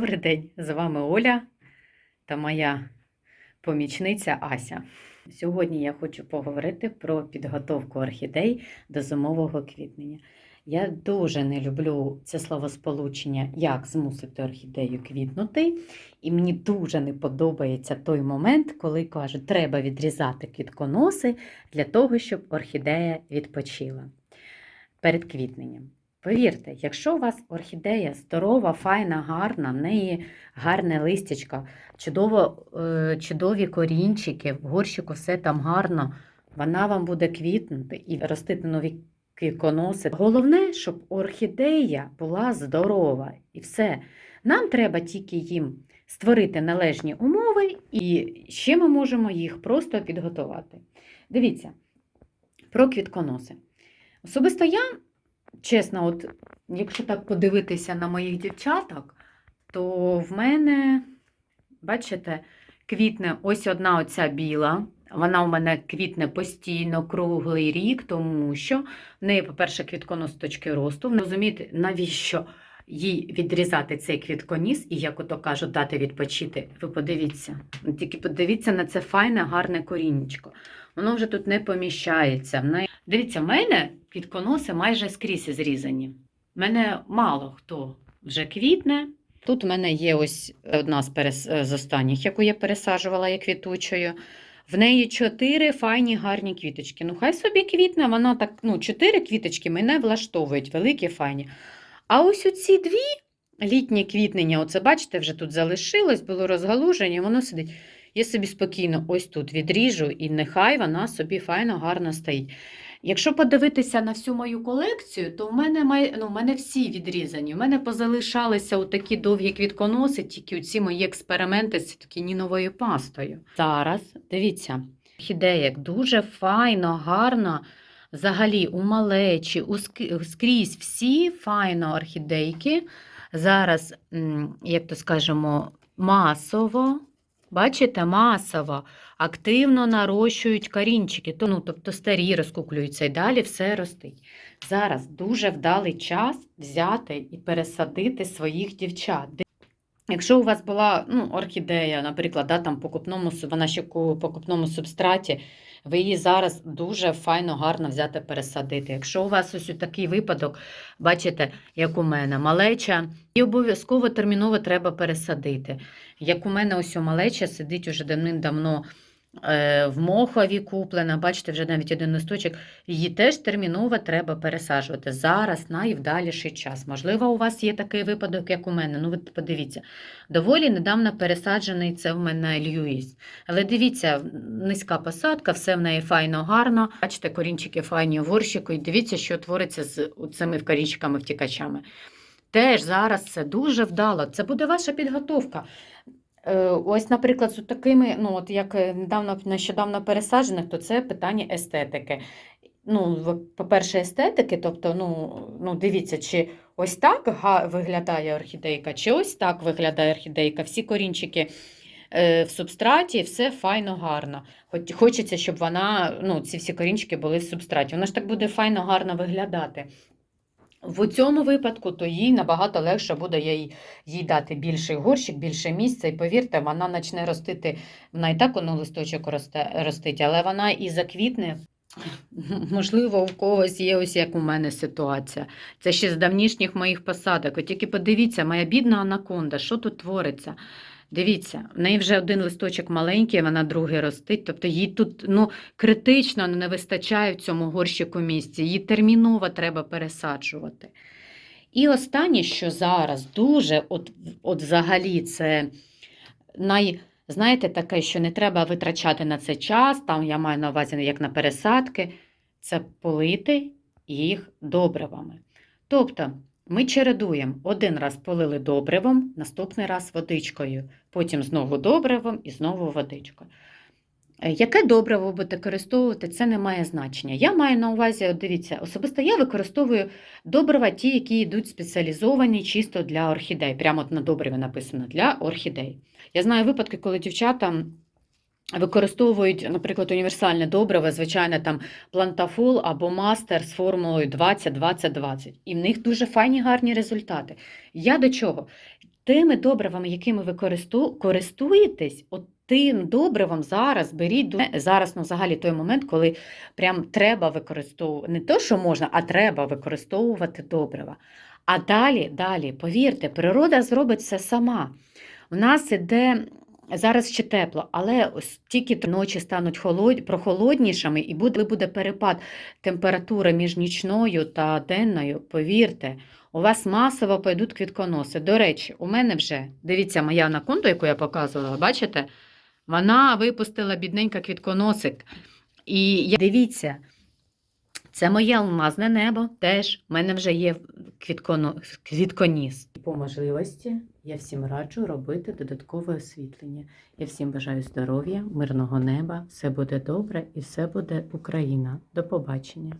Добрий день, з вами Оля та моя помічниця Ася. Сьогодні я хочу поговорити про підготовку орхідей до зимового квітнення. Я дуже не люблю це словосполучення, як змусити орхідею квітнути. І мені дуже не подобається той момент, коли кажуть, треба відрізати квітконоси для того, щоб орхідея відпочила перед квітненням. Повірте, якщо у вас орхідея здорова, файна, гарна, в неї гарне листячко, чудово, е, чудові корінчики, в горщику все там гарно, вона вам буде квітнути і ростити нові квітконоси. Головне, щоб орхідея була здорова і все. Нам треба тільки їм створити належні умови, і ще ми можемо їх просто підготувати. Дивіться, про квітконоси. Особисто я чесно, от якщо так подивитися на моїх дівчаток, то в мене, бачите, квітне ось одна оця біла. Вона у мене квітне постійно круглий рік, тому що в неї, по-перше, квітконос точки росту. Розумієте, навіщо їй відрізати цей квітконіс і, як ото кажуть, дати відпочити. Ви подивіться. Тільки подивіться на це файне, гарне корінечко. Воно вже тут не поміщається. Дивіться, в мене квітконоси майже скрізь зрізані. В мене мало хто вже квітне. Тут в мене є ось одна з, перес... з останніх, яку я пересаджувала я квітучою. В неї чотири файні гарні квіточки. Ну, хай собі квітне, вона так, ну, чотири квіточки мене влаштовують, великі, файні. А ось оці дві літні квітнення, оце, бачите, вже тут залишилось, було розгалуження, воно сидить. Я собі спокійно ось тут відріжу, і нехай вона собі файно, гарно стоїть. Якщо подивитися на всю мою колекцію, то в мене, май... ну, в мене всі відрізані. У мене позалишалися такі довгі квітконоси, тільки ці мої експерименти з тканіновою пастою. Зараз, дивіться, орхідеєк дуже файно, гарно. Взагалі, у малечі, у ск- скрізь всі файно орхідейки. Зараз, як то скажемо, масово, бачите, масово активно нарощують корінчики, ну, тобто старі розкуклюються і далі все ростить. Зараз дуже вдалий час взяти і пересадити своїх дівчат. Якщо у вас була ну, орхідея, наприклад, да, там покупному, вона ще ку- покупному субстраті, ви її зараз дуже файно, гарно взяти пересадити. Якщо у вас ось такий випадок, бачите, як у мене, малеча, і обов'язково терміново треба пересадити. Як у мене ось у малеча сидить уже давним-давно в мохові куплена, бачите, вже навіть один листочок, її теж терміново треба пересаджувати. Зараз найвдаліший час. Можливо, у вас є такий випадок, як у мене. Ну, ви подивіться, доволі недавно пересаджений це в мене Льюіс. Але дивіться, низька посадка, все в неї файно, гарно. Бачите, корінчики файні в горщику, і дивіться, що твориться з цими корінчиками втікачами. Теж зараз це дуже вдало. Це буде ваша підготовка. Е, Ось, наприклад, з такими, ну, от як е, недавно, нещодавно пересаджених, то це питання естетики. Ну, по-перше, естетики, тобто, ну, ну, дивіться, чи ось так виглядає орхідейка, чи ось так виглядає орхідейка. Всі корінчики е, в субстраті, все файно, гарно. Хоч хочеться, щоб вона, ну, ці всі корінчики були в субстраті. Вона ж так буде файно, гарно виглядати. В цьому випадку то їй набагато легше буде їй, їй дати більший горщик, більше місця. І повірте, вона почне ростити, вона і так воно листочок росте, ростить, але вона і заквітне. Можливо, у когось є ось як у мене ситуація. Це ще з давнішніх моїх посадок. От тільки подивіться, моя бідна анаконда, що тут твориться? Дивіться, в неї вже один листочок маленький, вона другий ростить. Тобто їй тут ну, критично не вистачає в цьому горщику місця. Її терміново треба пересаджувати. І останнє, що зараз дуже, от, от взагалі, це най, знаєте, таке, що не треба витрачати на це час, там я маю на увазі як на пересадки, це полити їх добривами. Тобто ми чередуємо один раз полили добривом, наступний раз водичкою, потім знову добривом і знову водичкою. Е, Яке добриво будете використовувати, це не має значення. Я маю на увазі, дивіться, особисто я використовую добрива, ті, які йдуть спеціалізовані чисто для орхідей. Прямо от на добриві написано для орхідей. Я знаю випадки, коли дівчата використовують, наприклад, універсальне добриво, звичайно, там плантафол або мастер з формулою 20-20-20. І в них дуже файні гарні результати. Я до чого? тими добривами, якими ви користу- користуєтесь, от тим добривом зараз беріть зараз, ну, взагалі той момент, коли прям треба використовувати не то, що можна, а треба використовувати добрива. А далі, далі, повірте, природа зробить все сама. У нас іде зараз ще тепло, але ось тільки ночі стануть холод... прохолоднішими і буде, буде перепад температури між нічною та денною, повірте, у вас масово пойдуть квітконоси. До речі, у мене вже, дивіться, моя анаконда, яку я показувала, бачите? Вона випустила бідненька квітконосик. І я- дивіться, це моє алмазне небо теж. У мене вже є квітконо... квітконіс. По можливості я всім раджу робити додаткове освітлення. Я всім бажаю здоров'я, мирного неба, все буде добре і все буде Україна. До побачення.